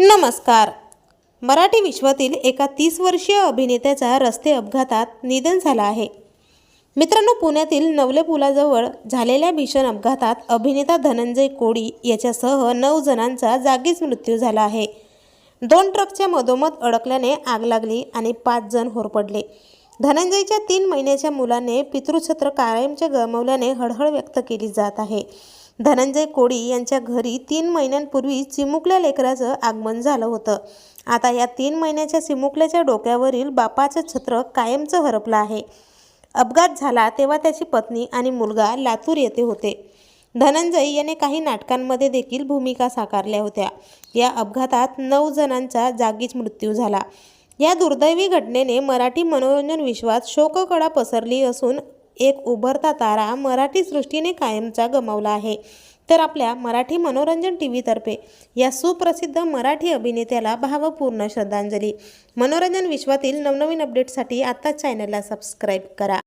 नमस्कार. मराठी विश्वातील एका तीस वर्षीय अभिनेत्याचा रस्ते अपघातात निधन झालं आहे. मित्रांनो पुण्यातील नवले पुलाजवळ झालेल्या भीषण अपघातात अभिनेता धनंजय कोडी याच्यासह नऊ जणांचा जागीच मृत्यू झाला आहे. दोन ट्रकच्या मधोमध अडकल्याने आग लागली आणि पाच जण होरपडले. धनंजयच्या तीन महिन्याच्या मुलाने पितृछत्र कायमचे गमावल्याने हळहळ व्यक्त केली जात आहे. धनंजय कोडी यांच्या घरी तीन महिन्यांपूर्वी चिमुकल्या लेकराचं आगमन झालं होतं. आता या तीन महिन्याच्या चिमुकल्याच्या डोक्यावरील बापाचं छत्र कायमचं हरपलं आहे. अपघात झाला तेव्हा त्याची पत्नी आणि मुलगा लातूर येथे होते. धनंजय याने काही नाटकांमध्ये देखील भूमिका साकारल्या होत्या. या अपघातात नऊ जणांचा जागीच मृत्यू झाला. या दुर्दैवी घटनेने मराठी मनोरंजन विश्वात शोककळा पसरली असून एक उभरता तारा मराठी सृष्टीने कायमचा गमावला आहे. तर आपल्या मराठी मनोरंजन टी व्हीतर्फे या सुप्रसिद्ध मराठी अभिनेत्याला भावपूर्ण श्रद्धांजली. मनोरंजन विश्वातील नवनवीन अपडेटसाठी आत्ताच चॅनलला सबस्क्राईब करा.